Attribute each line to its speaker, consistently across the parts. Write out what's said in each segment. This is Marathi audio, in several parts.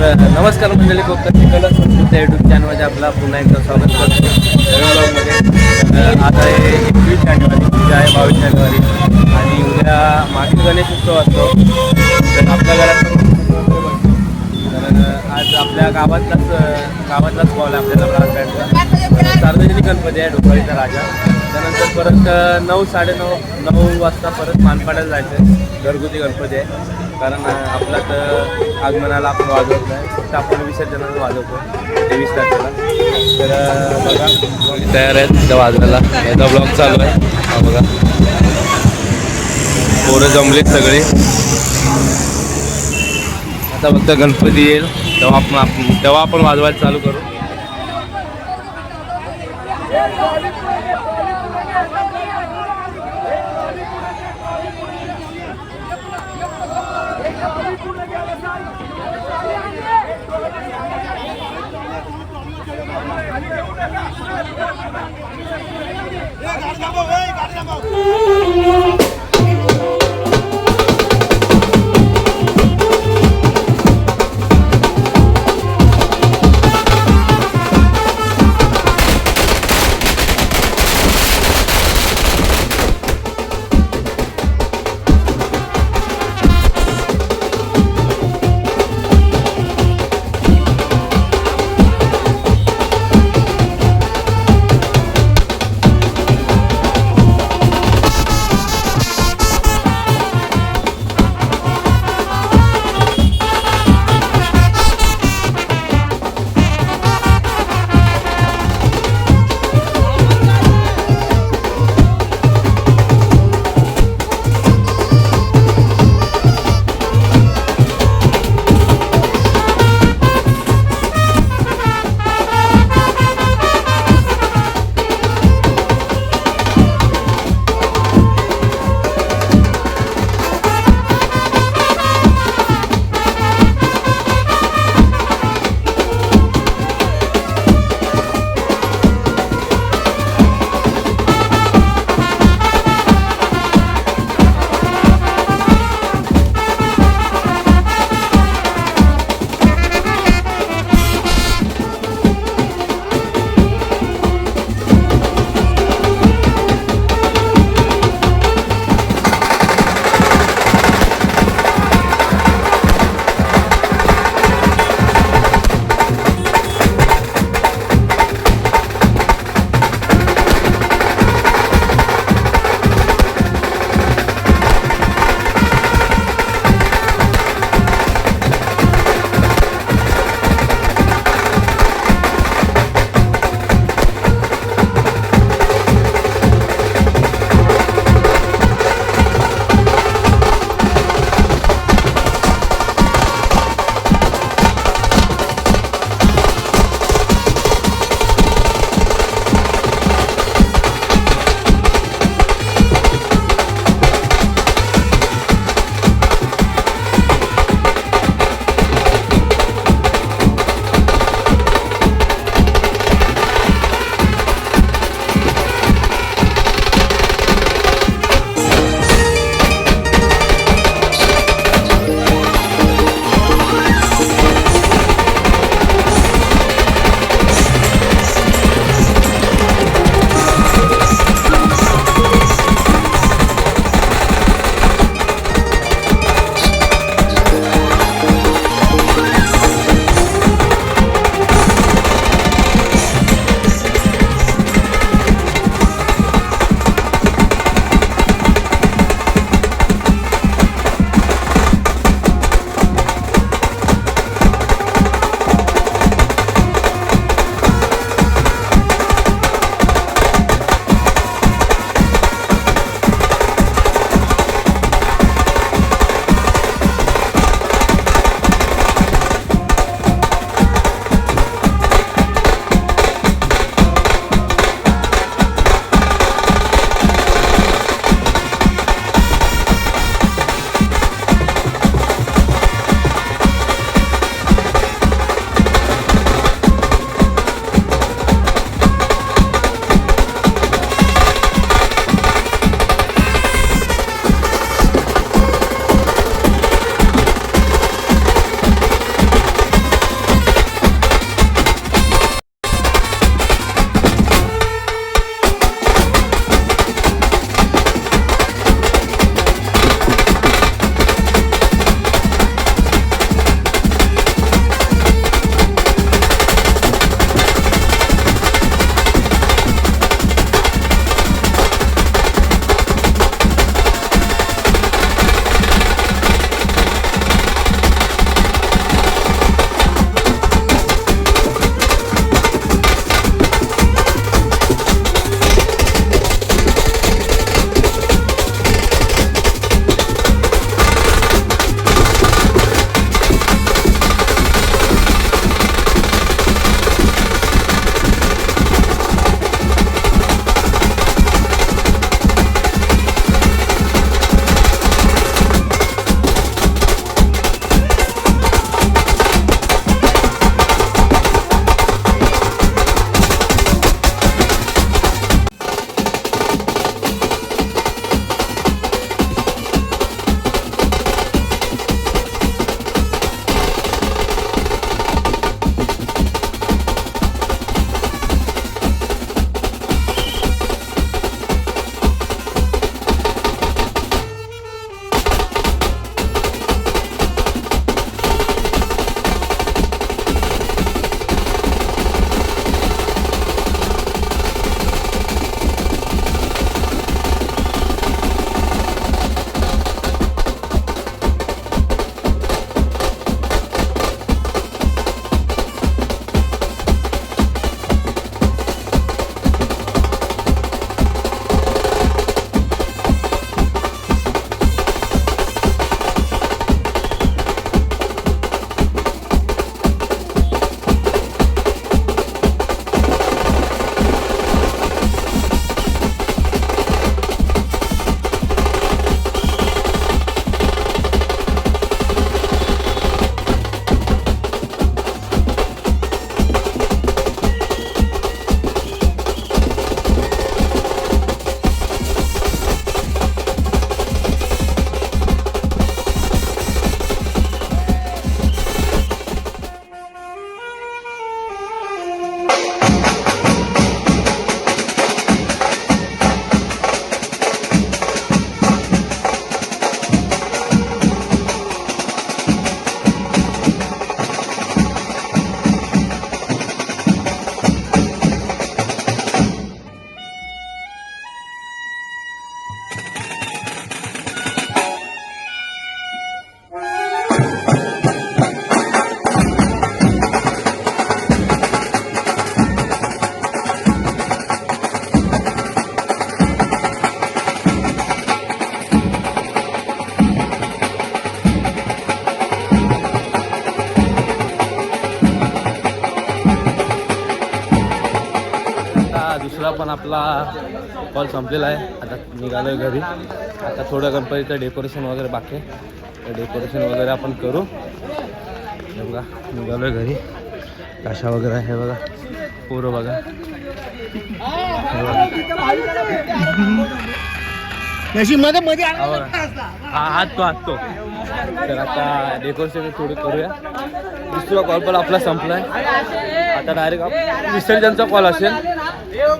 Speaker 1: तर नमस्कार मंडळी कोकणची कला संस्कृती युट्यूब चॅनलमध्ये आपला पुन्हा एकदा स्वागत करतो. आता हे एकवीस जानेवारी उद्या आहे बावीस जानेवारी. आणि उद्या मागील गणेश उत्सव असतो. तर आपल्या घरात कारण आज आपल्या गावातलाच गावातलाच बॉल आहे आपल्याला ब्रासबँडचा सार्वजनिक गणपती आहे डोकळीचा राजा. त्यानंतर परत नऊ साडेनऊ नऊ वाजता परत मानपाड्याला जायचं आहे घरगुती गणपती आहे. कारण आपला तर आगमनाला आपण वाजवत नाही फक्त आपण विसर्जनाला वाजवतो तेवीस तारखेला. तर बघा तयार आहेत. त्या वाजवायला. याचा ब्लॉग चालू आहे. हा बघा. पोरं जमलेत सगळे. आता फक्त गणपती येईल. तेव्हा आपण तेव्हा आपण वाजवायला चालू करू. গাড়ি যাব গাড়ি যাব पण आपला कॉल संपलेला आहे. आता निघालोय घरी. आता थोडं गणपतीचं डेकोरेशन वगैरे बाकी आहे. डेकोरेशन वगैरे आपण करू. बघा निघालोय घरी. काशा वगैरे आहे बघा. पोरं बघा. हे.
Speaker 2: मध्ये मध्ये
Speaker 1: हात तो हात तो. तर आता डेकोरेशन थोडी करूया. दुसरा कॉल पण आपला संपलाय. आता डायरेक्ट विसर्जनचा कॉल असेल.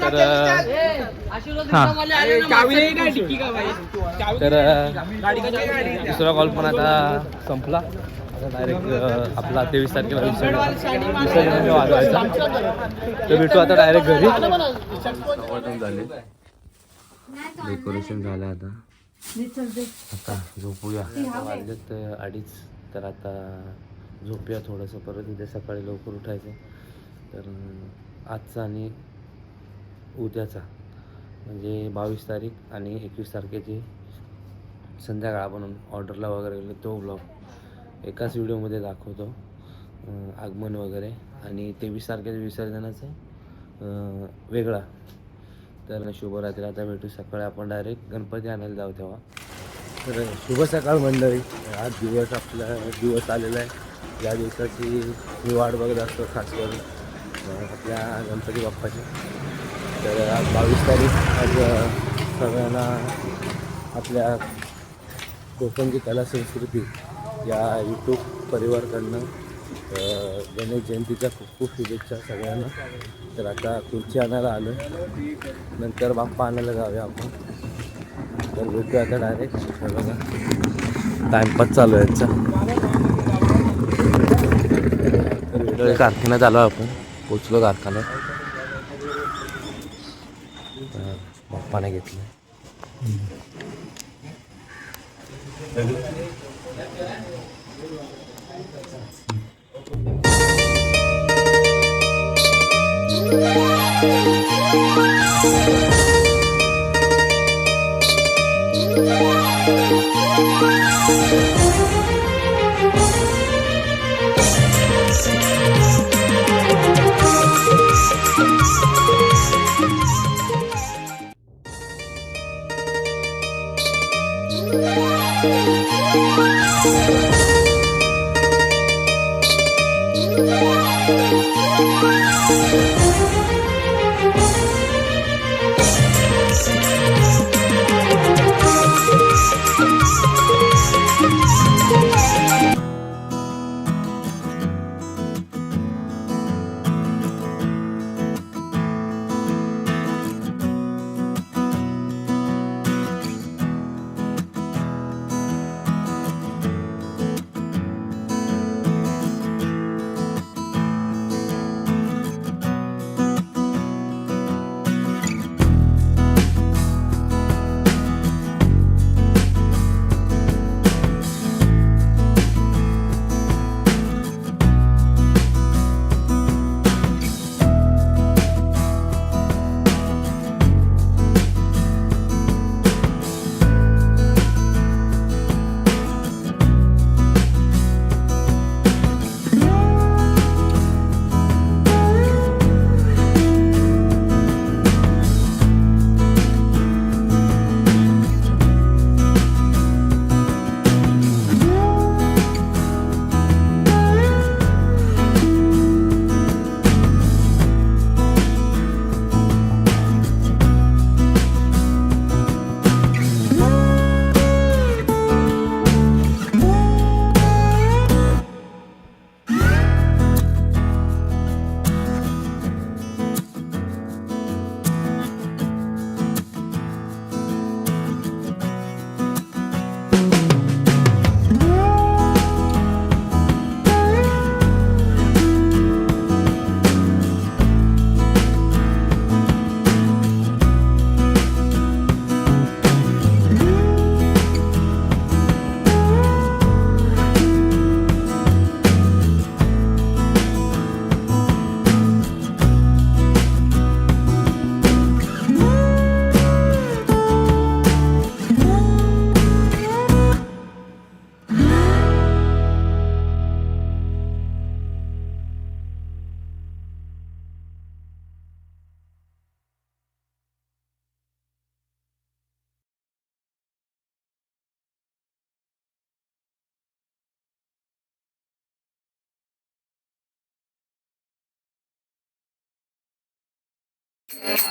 Speaker 1: तर हां. तर दुसरा कॉल पण आता संपला. आता डायरेक्ट आपला तेवीस तारखेला विसर्जन. विसर्जन वाजवायचा तर भेटू आता डायरेक्ट घरी. झाले डेकोरेशन झालं आता. आता झोपूया. वाजलेत अडीच तर आता झोपूया थोडंसं. परत उद्या सकाळी लवकर उठायचं. तर आजचा आणि उद्याचा. म्हणजे बावीस तारीख आणि एकवीस तारखेची संध्याकाळ आपण ऑर्डरला वगैरे गेलो तो ब्लॉग एकाच व्हिडिओमध्ये दाखवतो. आगमन वगैरे आणि तेवीस तारखेचं विसर्जनाचं वेगळा. तर शुभरात्री आता भेटू सकाळी आपण डायरेक्ट गणपती आणायला जाऊ तेव्हा. तर शुभ सकाळ मंडळी आज दिवस आपला दिवस आलेला आहे. या दिवसाची मी वाट बघत असतो खास करून आपल्या गणपती बाप्पाची. तर आज बावीस तारीख आज सगळ्यांना आपल्या कोकणची कला संस्कृती या यूट्यूब परिवारकडनं गणेश जयंतीच्या खूप खूप शुभेच्छा सगळ्यांना. तर आता खुर्ची आणायला आलो नंतर बाप्पा आणायला जाऊया आपण. तर भेटूया आता डायरेक्ट बघा टाइमपास चालू आहे याचा Kurtuluk arkalı. Ee, bak bana getirdi. Thank you. तर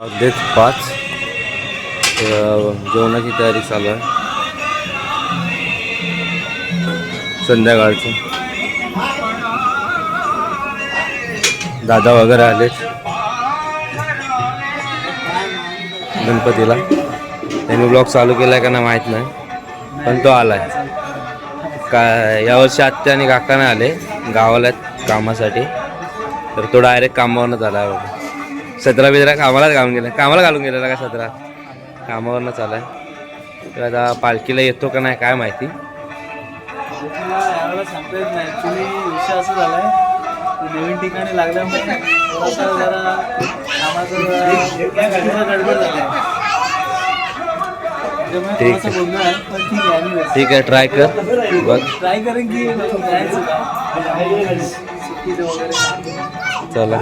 Speaker 1: अगदीच पाच. जेवणाची तयारी चालू आहे. संध्याकाळची. दादा वगैरे आलेत. गणपतीला. त्यांनी ब्लॉग चालू केला का नाही माहीत नाही. पण तो आलाय. काय यावर्षी आत्या आणि काका नाही आले गावाला कामासाठी. तर तो डायरेक्ट कामावरनं झाला बघा. सतरा बिजरा कामालाच घालून गेला. कामाला घालून गेलेला का सतरा? कामावरनं चालाय तर आता पालखीला येतो का नाही काय माहिती?
Speaker 3: सांगता येत नाही. विषय असं नवीन ठिकाणी लागल्यामुळे कामाचं गडबड आहे ठीक आहे.
Speaker 1: ठीक आहे ट्राय कर. बघ.
Speaker 3: ट्राय करेन की वगैरे
Speaker 1: चला.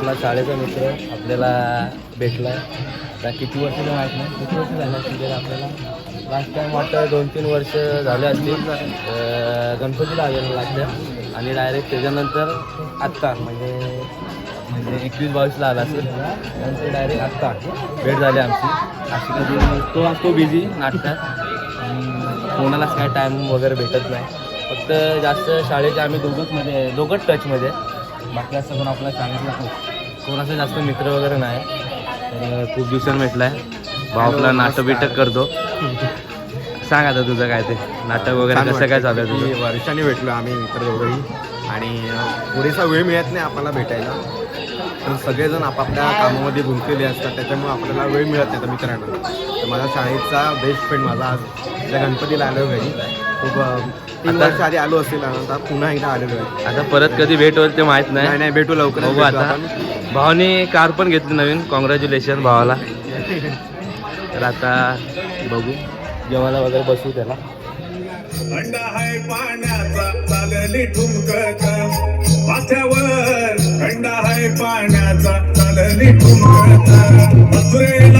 Speaker 1: आपला शाळेचा मित्र आपल्याला भेटला आता किती वर्ष माहीत नाही. किती वर्ष झाले असतील आपल्याला. लास्ट टाईम वाटतं दोन तीन वर्ष झाले असतील. गणपतीला आलेला लागतं आणि डायरेक्ट त्याच्यानंतर आत्ता म्हणजे म्हणजे एकवीस बावीसला आला असेल. नंतर डायरेक्ट आत्ता भेट झाली आमची. अशी कधी तो असतो बिझी नाटकात. कोणालाच काय टाईम वगैरे भेटत नाही. फक्त जास्त शाळेचे आम्ही दोघंच मध्ये दोघंच टचमध्ये बाकी असं कोण आपल्याला सांगितलं कोणाचं जास्त मित्र वगैरे नाही. तर खूप दिवसांनी भेटलाय. भाऊ आपला नाटक बिटक करतो. सांग आता तुझं काय ते. नाटक वगैरे कसं काय चालू आहे तुझं?
Speaker 2: वर्षाने भेटलो आम्ही मित्र दोघंही. आणि पुरेसा वेळ मिळत नाही आपल्याला भेटायला. तर सगळेजण आपापल्या कामामध्ये गुंतलेले असतात. त्याच्यामुळे आपल्याला वेळ मिळत नाही त्या मित्रांना. तर माझा शाळेचा बेस्ट फ्रेंड माझा आज त्या गणपतीला आलो घरी. खूप तीन
Speaker 1: आता-
Speaker 2: वर्ष आधी आलो असेल आता पुन्हा एकदा आलेलो आहे.
Speaker 1: आता परत कधी भेट होईल ते माहीत
Speaker 2: नाही.
Speaker 1: नाही
Speaker 2: नाही भेटू लवकर
Speaker 1: बघू आता. भावाने कार पण घेतली नवीन. कॉंग्रॅच्युलेशन भावाला. तर आता बघू. जेवायला वगैरे बसू त्याला.
Speaker 4: अंडा हाय पाण्याचा चालली ठुमकत माथ्यावर अंडा हाय पाण्याचा चालली ठुमकत मथुरेला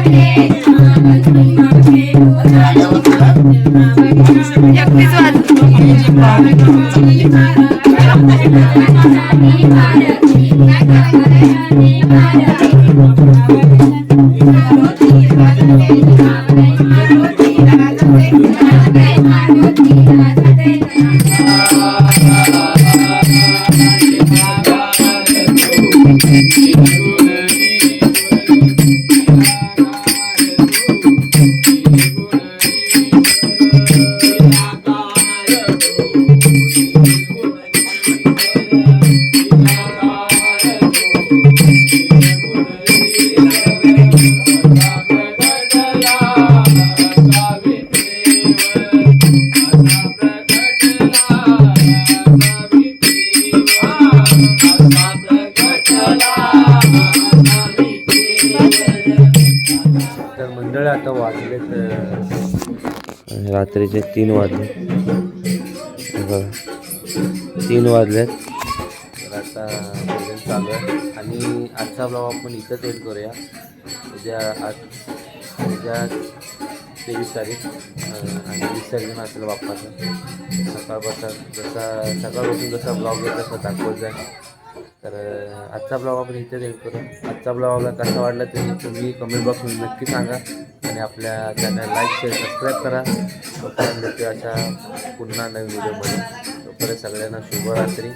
Speaker 5: तर
Speaker 1: आता वाजलेत रात्रीचे तीन वाजले. बघा तीन वाजलेत. तर आता भजन चालू आहे. आणि आजचा ब्लॉग आपण इथंच एंड करूया. उद्या आज उद्या तेवीस तारीख आणि विसर्जन असेल बाप्पाचं. सकाळपासून जसा सकाळपासून जसा ब्लॉग येत तसा दाखवत जाईल. तर आजचा ब्लॉग आपण इथेच एंड करू. आजचा ब्लॉग आपला कसा वाटला ते तुम्ही कमेंट बॉक्समध्ये नक्की सांगा. आणि आपल्या चॅनल लाईक शेअर सबस्क्राईब करा. तोपर्यंत अशा पुन्हा नवीन व्हिडिओमध्ये तोपर्यंत सगळ्यांना शुभरात्री.